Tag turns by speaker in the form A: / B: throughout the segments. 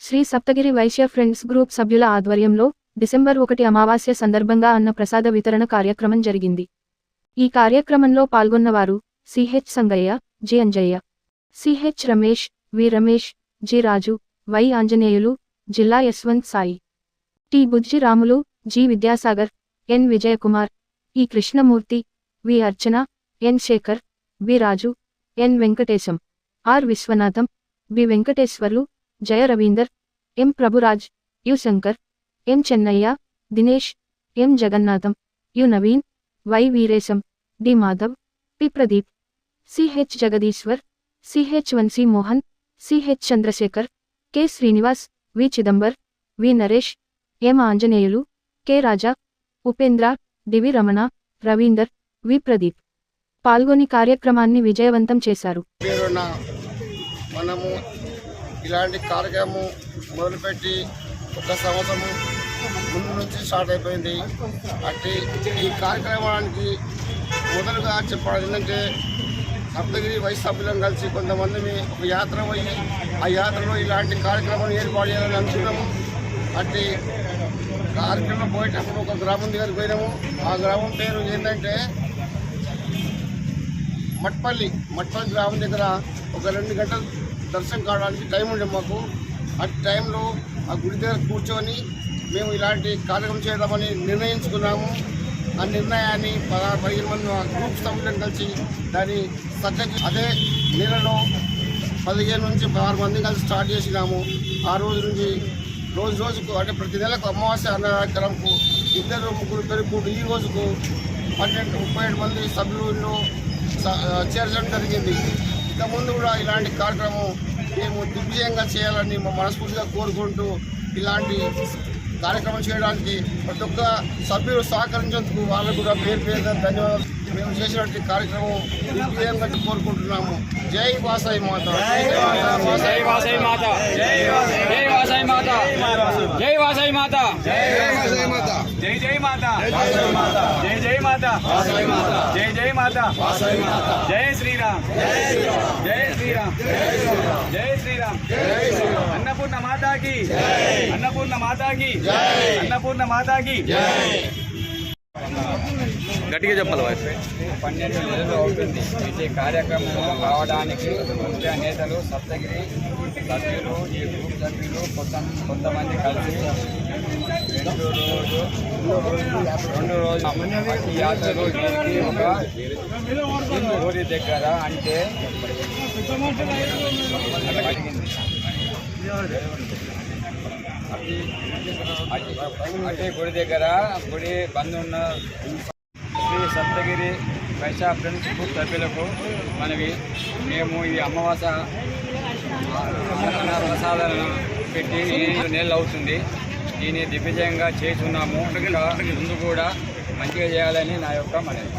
A: Shri Saptagiri Vysya friends group సభ్యుల ఆధ్వర్యంలో December ఒకటి అమావాస్య సందర్భంగా అన్న ప్రసాద వితరణ కార్యక్రమం జరిగింది. ఈ కార్యక్రమంలో పాల్గొన్నవారు CH Sangaiah G Anjaiah CH Ramesh V Ramesh G Raju Y Anjaneyulu జిల్లా Yashwant Sai T Bujji Ramulu G Vidyasagar N Vijayakumar E Krishnamurthy V Archana N Shekhar B Raju N Venkatesham R Vishwanatham B Venkateswarlu Jaya Ravinder M Prabhuraj U Shankar M Chennaiah Dinesh M Jagannatham U Naveen Y Veeresham D Madhav P Pradeep CH Jagadishwar CH Vamsi Mohan CH Chandrashekar K Srinivas V Chidambar V Naresh M Anjaneyulu K Raja Upendra DV Ramana Ravinder V Pradeep పాల్గొని కార్యక్రమాన్ని విజయవంతం చేశారు.
B: మనము ఇలాంటి కార్యక్రమం మొదలుపెట్టి ఒక సంవత్సరం ముందు నుంచి స్టార్ట్ అయిపోయింది. అట్టి ఈ కార్యక్రమానికి మొదలుగా చెప్పడం ఏంటంటే సప్తగిరి వయసు సభ్యులను కలిసి కొంతమందిని ఒక యాత్ర పోయి ఆ యాత్రలో ఇలాంటి కార్యక్రమం ఏర్పాటు చేయాలని అనుకున్నాము. అట్టి కార్యక్రమం పోయేటప్పుడు ఒక గ్రామం దగ్గరికి పోయినాము. ఆ గ్రామం పేరు ఏంటంటే మట్పల్లి. మట్పల్లి గ్రామం దగ్గర ఒక రెండు గంటలు దర్శనం కావడానికి టైం ఉండే మాకు. ఆ టైంలో ఆ గుడి దగ్గర కూర్చొని మేము ఇలాంటి కార్యక్రమం చేద్దామని నిర్ణయించుకున్నాము. ఆ నిర్ణయాన్ని పదహారు పదిహేను మంది గ్రూప్ సభ్యులను కలిసి దాన్ని సక్సెస్ అదే నెలలో పదిహేను నుంచి పదహారు మంది కలిసి స్టార్ట్ చేసినాము. ఆ రోజు నుంచి రోజు రోజుకు అంటే ప్రతి నెలకు అమావాస్య అన్న కార్యక్రమంకు ఇద్దరు ముగ్గురు పెరుగుడు ఈ రోజుకు పన్నెండు ముప్పై ఏడు మంది సభ్యులు చేర్చడం జరిగింది. ముందు కూడా ఇలాంటి కార్యక్రమం మేము దిగ్విజయంగా చేయాలని మా మనస్ఫూర్తిగా కోరుకుంటూ ఇలాంటి కార్యక్రమం చేయడానికి ప్రతి ఒక్క సభ్యులు సహకరించేందుకు వాళ్ళకు కూడా పేరు పేరుగా ధన్యవాదాలు. మేము చేసినటువంటి కార్యక్రమం దిగ్విజయంగా కోరుకుంటున్నాము జై వాసాయి మాత
C: జై వాసవి మాత జై జై వాసవి మాత జై వాసవి మాత జై జై మాత జై జై మాత జై జై మాత జై శ్రీరామ్ జై శ్రీరామ్ జై శ్రీరామ్ అన్నపూర్ణ మాతాకి అన్నపూర్ణ మాతాకి అన్నపూర్ణ మాతాకి గట్టిగా చెప్పాలి వైఫ్
D: పన్నెండు నెలలు అవుతుంది. అయితే కార్యక్రమం రావడానికి ముఖ్య నేతలు సప్తగిరి సభ్యులు ఈ గ్రూప్ సభ్యులు కొంత కొంతమంది కలిసి రెండు రోజు రెండు రోజులు ఈ యాత్రలు దీనికి ఒక ఊరి దగ్గర అంటే అంటే గుడి దగ్గర గుడి బంద్ ఉన్న శ్రీ సప్తగిరి వైశా ఫ్రెండ్స్ గ్రూప్ సభ్యులకు మనవి. మేము ఈ అమావాస ప్రసాదాలను పెట్టి నెలలు అవుతుంది. దీన్ని దిగ్విజయంగా చేస్తున్నాము. ఇంకా ముందు కూడా మంచిగా చేయాలని నా యొక్క మనవి.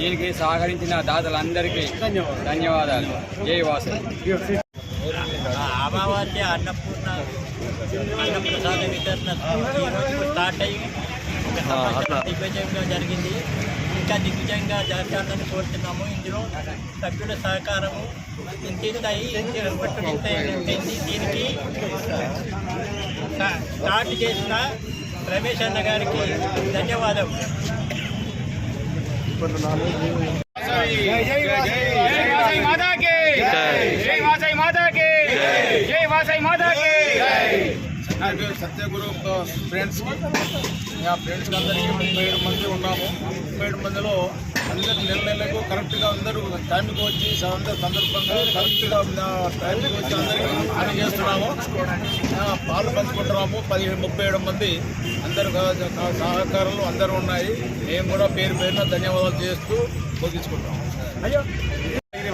D: దీనికి సహకరించిన దాతలందరికీ ధన్యవాదాలు. జై వాసవి
E: అమావాస్య అన్నపూర్ణ అన్నప్రసాద వితరణ స్టార్ట్ అయ్యి ఒక సంవత్సరం దిగ్విజయంగా జరిగింది ఇంకా దిగ్విజయంగా జరగాలని కోరుతున్నాము ఇందులో సభ్యుల సహకారము ఇంత ఇంత దీనికి స్టా- స్టార్ట్ చేసిన రమేష్ అన్న గారికి ధన్యవాదం
C: జై జై మాతాకి
B: సత్యగురు ఫ్రెండ్స్ ఆ ఫ్రెండ్స్ అందరికీ ముప్పై ఏడు మంది ఉన్నాము ముప్పై ఏడు మందిలో అందరు నెల నెలకు కరెక్ట్గా అందరూ టైంకి వచ్చి అందరు సందర్భంగా కరెక్ట్గా టైంకి వచ్చి అందరికీ పని చేస్తున్నాము పాలు పంచుకుంటున్నాము పదిహేను ముప్పై ఏడు మంది అందరు సహకారాలు అందరూ ఉన్నాయి. మేము కూడా పేరు పేరున ధన్యవాదాలు చేస్తూ ముగించుకుంటాము
C: ఇది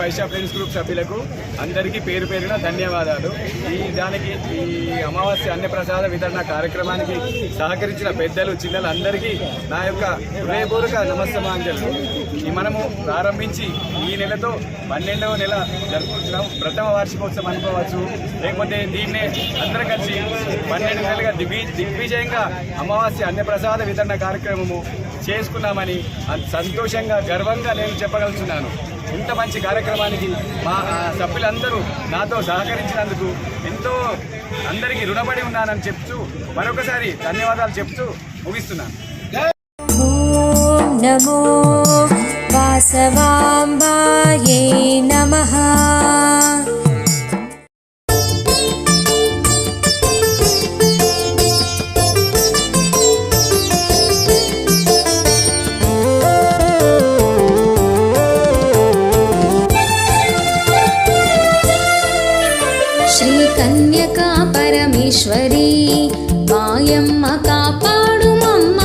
C: వైశ్య ఫ్రెండ్స్ గ్రూప్ సభ్యులకు అందరికీ పేరు పేరున ధన్యవాదాలు. ఈ దానికి ఈ అమావాస్య అన్నప్రసాద వితరణ కార్యక్రమానికి సహకరించిన పెద్దలు చిన్నలందరికీ నా యొక్క హృదయపూర్వక నమస్తమాంజలు మనము ప్రారంభించి ఈ నెలతో పన్నెండవ నెల జరుపుకుంటున్నాం. ప్రథమ వార్షికోత్సవం అనుకోవచ్చు. లేకపోతే దీన్నే అందరం కలిసి పన్నెండు నెలలుగా దిగ్వి దిగ్విజయంగా అమావాస్య అన్నప్రసాద వితరణ కార్యక్రమము చేసుకున్నామని సంతోషంగా గర్వంగా నేను చెప్పగలుగుతున్నాను. ఇంత మంచి కార్యక్రమానికి మా సభ్యులందరూ నాతో సహకరించినందుకు ఎంతో అందరికీ రుణపడి ఉన్నానని చెప్తూ మరొకసారి ధన్యవాదాలు చెప్తూ ముగిస్తున్నాను.
F: నమో వాసవాంబాయే నమ. नमः మాయమ్మ కాపాడుమమ్మ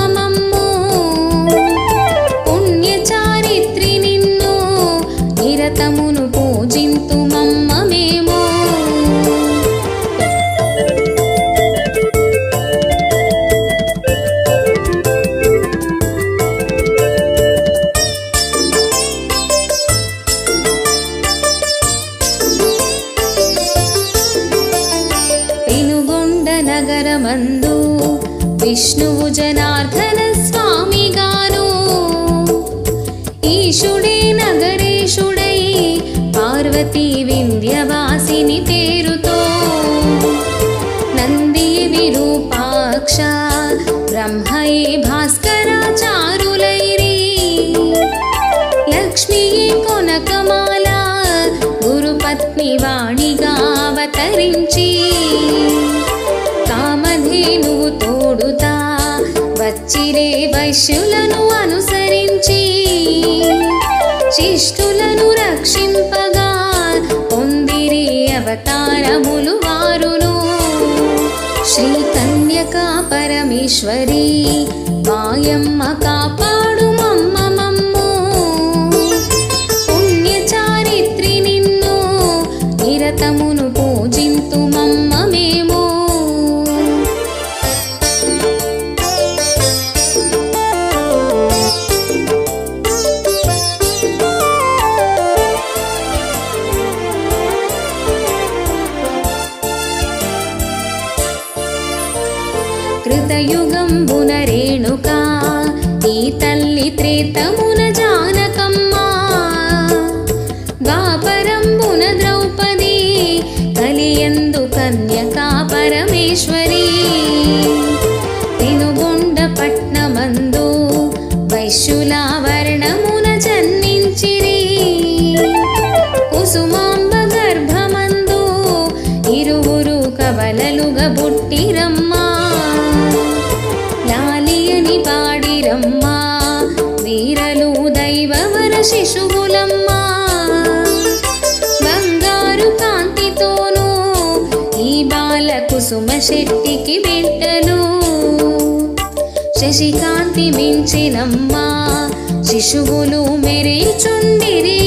F: నగరమందు విష్ణువు జనార్దన స్వామిగాను. ఈశుడే నగరేశుడై పార్వతీ వింధ్యవాసిని పేరుతో. నంది విరూపాక్ష బ్రహ్మయే భాస్కరాచారులైరి. లక్ష్మియే కొనకమాల గురుపత్ని వాణిగా అవతరించి. కామధేనువు తోడుతా. వచ్చిరే వైశ్యులను అనుసరించి. శిష్టులను రక్షింపగా పొందిరే అవతారములు వారును. శ్రీ కన్యకా పరమేశ్వరి మాయమ్మ కాపాడు tamo శిశువులమ్మా. బంగారు కాంతితోనూ ఈ బాల కుసుమ శెట్టికి బిడ్డలు. శశికాంతి మించినమ్మా శిశువులు మెరేచుండిరి.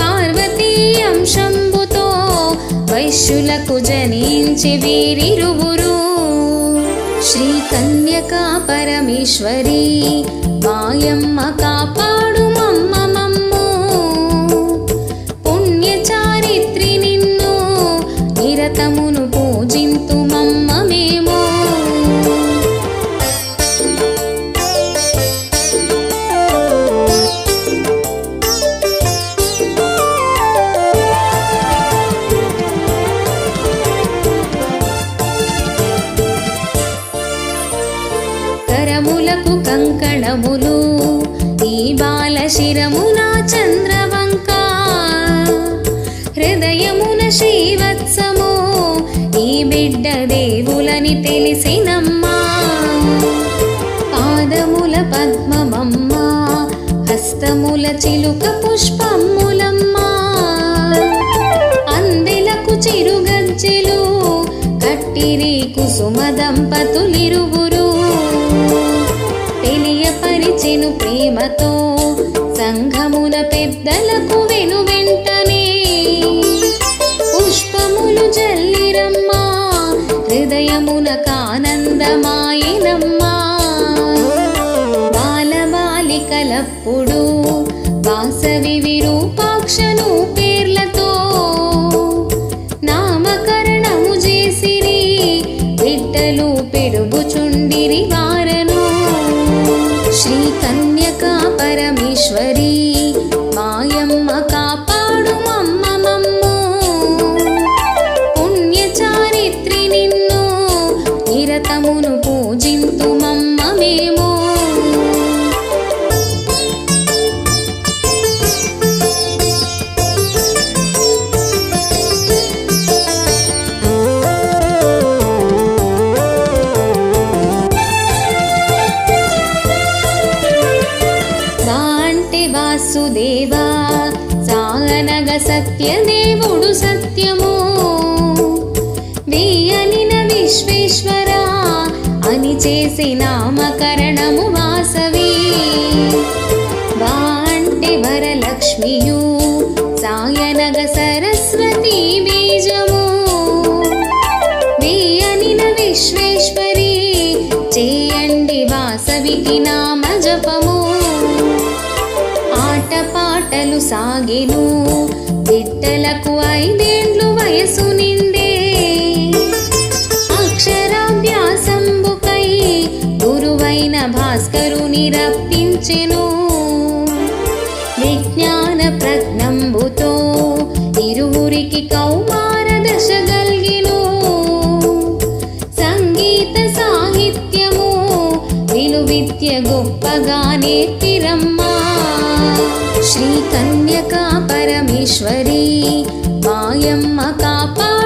F: పార్వతీ అంశంబుతో వైశ్యులకు జనించి వీరిరువురు. శ్రీ కన్యకా పరమేశ్వరి మాయమ్మ కాపాడు కంకణములు ఈ బాల శిరమున చంద్రవంక. హృదయమున శ్రీవత్సము ఈ బిడ్డ దేవులని తెలిసినమ్మా. పాదముల పద్మమమ్మ హస్తముల చిలుక పుష్పములమ్మ. అందెలకు చిరుగజ్జెలు కట్టిరి కుసుమ దంపతులిరువు. ప్రేమతో సంఘమున పెద్దలకు వెను వెంటనే పుష్పములు జల్లిరమ్మా హృదయమున కానందమాయినమ్మా. బాలబాలికలప్పుడు వాసవి విరూపాక్షను మేము వాసుదేవా సాగనగ సత్యమే అని చేసి నామకరణము వాసవి. వా అంటే వరలక్ష్మియు సాయనగ సరస్వతి బీజము. వేయనిన విశ్వేశ్వరి చేయండి వాసవికి నామ జపము. ఆటపాటలు సాగిను గొప్పగా నేర్తిరమ్మా శ్రీ కన్యకా పరమేశ్వరి మాయమ్మ కాపా.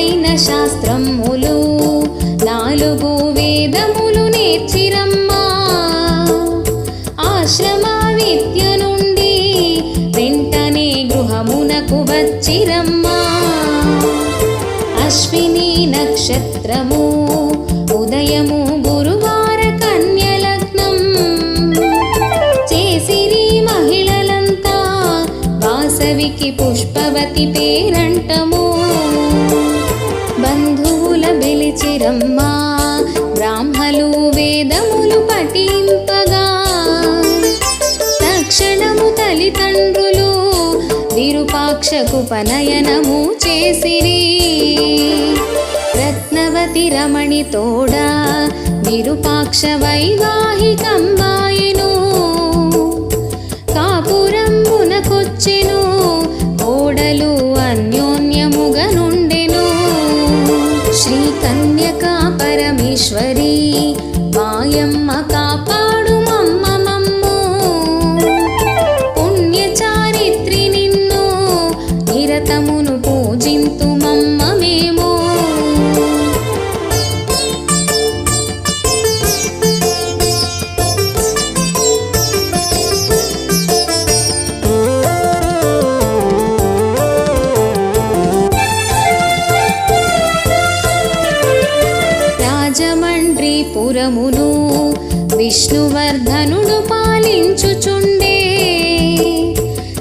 F: ఆరైన శాస్త్రములు నాలుగు వేదములు నేర్చిరమ్మా. ఆశ్రమ విద్య నుండి వెంటనే గృహమునకు వచ్చిరమ్మా. అశ్విని నక్షత్రము ఉదయము గురువార కన్య లగ్నం. చేసిరి మహిళలంతా వాసవికి పుష్పవతి పేరంటము. చిరమ్మా బ్రాహ్మలు వేదములు పఠింపగా. తక్షణము తల్లిదండ్రులు విరూపాక్షకుపనయనము చేసిరి. రత్నవతి రమణి తోడా విరూపాక్ష వైవాహికంబాయెను విష్ణువర్ధనుడు పాలించుచుండే.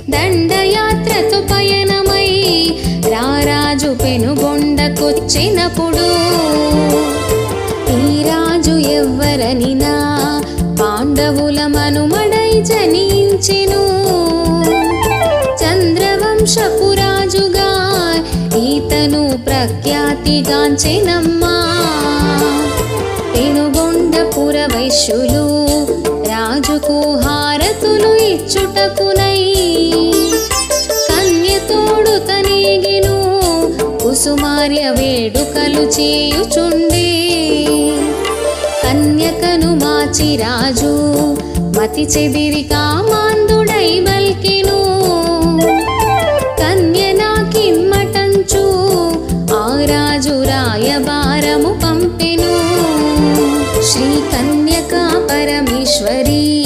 F: దండయాత్రతో పయనమై రారాజు పెనుగొండకొచ్చినప్పుడు ఈ రాజు ఎవ్వరనినా పాండవుల మనుమడై జనించెను. చంద్రవంశపు రాజుగా ఈతను ప్రఖ్యాతిగాంచెనమ్మా. పెనుగొండపుర రాజుకు హారతులు ఇచ్చుటకునై కన్యతోడు తనేగిను కుసుమార్య వేడుకలు చేయుచుండే. కన్యకను మాచి రాజు మతి చెదిరి కామాందుడై మల్కి. परमेश्वरी।